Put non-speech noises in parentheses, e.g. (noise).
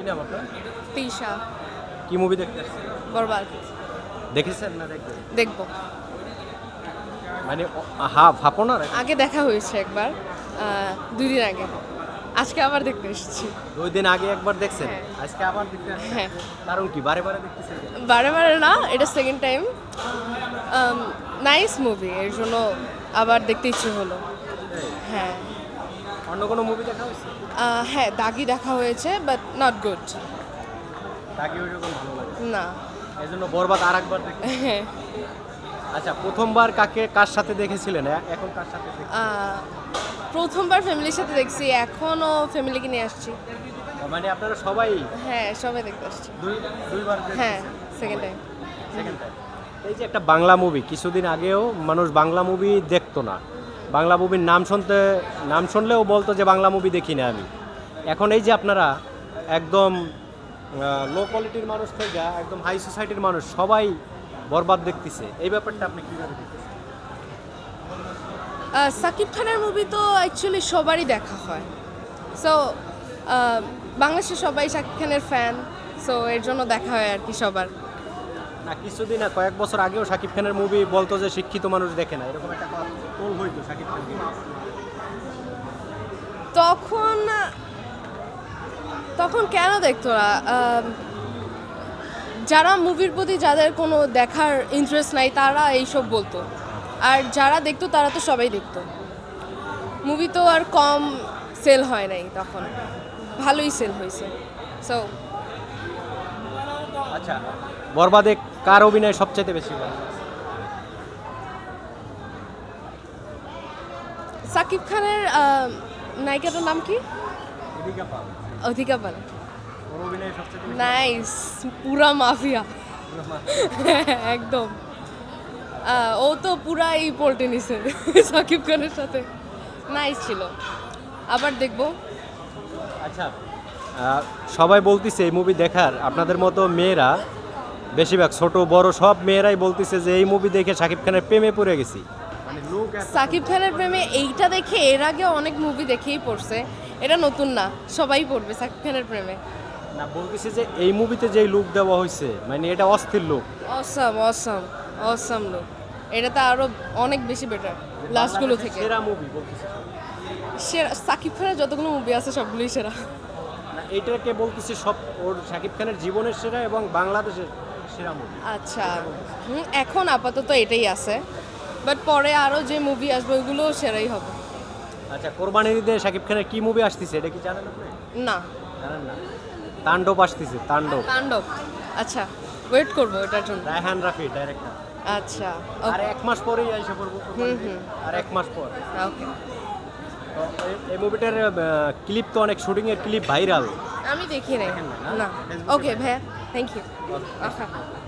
কি নাম আপনার? তিশা। কি মুভি দেখতে আসছেন? বরবাদ। দেখেছেন না দেখবেন? দেখব। মানে ও- হা ভাপো না আগে দেখা হয়েছে একবার দুই দিন আগে। আজকে আবার দেখতে এসেছি। দুই দিন আগে একবার দেখছেন? হ্যাঁ। আজকে আবার দেখতে হ্যাঁ। কারণ কি বারে বারে দেখতেছেন? বারে বারে না এটা সেকেন্ড টাইম নাইস মুভি এর জন্য আবার দেখতে ইচ্ছে হলো। হ্যাঁ। অন্য কোনো মুভি দেখা হয়েছে? হ্যাঁ দাগি দেখা হয়েছে বাট নট গুড তাকে ওই ভালো লাগে না। এই জন্য বরবাদ আর একবার দেখতে হ্যাঁ। আচ্ছা প্রথমবার কাকে কার সাথে দেখেছিলেন? এখন কার সাথে প্রথমবার ফ্যামিলির সাথে দেখছি এখনও ফ্যামিলিকে নিয়ে আসছি। মানে আপনারা সবাই? হ্যাঁ সবাই দেখতে আসছি। দুই দুইবার হ্যাঁ সেকেন্ড টাইম সেকেন্ড টাইম এই যে একটা বাংলা মুভি কিছুদিন আগেও মানুষ বাংলা মুভি দেখতো না। বাংলা মুভির নাম শুনতে, নাম শুনলেও বলতো যে বাংলা মুভি দেখি না আমি। এখন এই যে আপনারা একদম লো কোয়ালিটির মানুষ থেকে একদম হাই সোসাইটির মানুষ সবাই বরবাদ দেখতেছে। এই ব্যাপারটা আপনি কীভাবে দেখতেছেন? সাকিব খানের মুভি তো অ্যাকচুয়ালি সবারই দেখা হয়। সো বাংলাদেশে সবাই সাকিব খানের ফ্যান সো এর জন্য দেখা হয় আর কি সবার। না কিছুদিন না কয়েক বছর আগেও শাকিব খানের মুভি বলতো যে শিক্ষিত মানুষ দেখে না এরকম একটা টোল হইতো শাকিব খানকে তখন তখন কেন দেখতো না? যারা মুভির প্রতি যাদের কোনো দেখার ইন্টারেস্ট নাই তারা এইসব বলতো। আর যারা দেখতো তারা তো সবাই দেখতো। মুভি তো আর কম সেল হয় নাই তখন। ভালোই সেল হয়েছে সো আচ্ছা বরবাদে কার অভিনয় সবচেয়ে বেশি ভালো? সাকিব খানের নায়িকাটার নাম কি? অধিকা পাল। নাইস পুরা মাফিয়া। (laughs) একদম। ও তো পুরাই পল্টে নিছে (laughs) সাকিব খানের সাথে। নাইস ছিল। আবার দেখব। আচ্ছা সবাই বলতিছে এই মুভি দেখার। আপনাদের মতো মেয়েরা বেশিরভাগ ছোট বড় সব মেয়েরাই বলতিছে যে এই মুভি দেখে শাকিব খানের প্রেমে পড়ে গেছি। মানে সাকিব খানের প্রেমে এইটা দেখে এর আগে অনেক মুভি দেখেই পড়ছে। এটা নতুন না সবাই পড়বে সাকিব খানের প্রেমে। না বলতেছে যে এই মুভিতে যেই লুক দেওয়া হয়েছে মানে এটা অস্থির লুক অসাম অসাম অসাম লোক এটা তো আরও অনেক বেশি বেটার লাস্টগুলো থেকে। সেরা মুভি বলতেছে। সেরা সাকিব খানের যতগুলো মুভি আছে সবগুলোই সেরা। না এইটাকে বলতেছে সব ওর শাকিব খানের জীবনের সেরা এবং বাংলাদেশের আচ্ছা হুম, এখন আপাতত এটাই আছে। বাট পরে আরও যে মুভি আসবে ওইগুলোও সেরাই হবে। আচ্ছা কোরবানির ঈদে শাকিব খানের কি মুভি আসতেছে এটা কি জানেন আপনি? না। জানেন না। তাণ্ডব আসতেছে তাণ্ডব। তাণ্ডব। আচ্ছা ওয়েট করব এটার জন্য। রায়হান রাফি ডাইরেক্টর আচ্ছা আর এক মাস পরেই এসে পড়ব হুম, হুম। আর এক মাস পর। ওকে এই- মুভিটার ক্লিপ তো অনেক শুটিং এর ক্লিপ ভাইরাল আমি দেখি নাই। না, ওকে ভাইয়া। Thank you. Okay.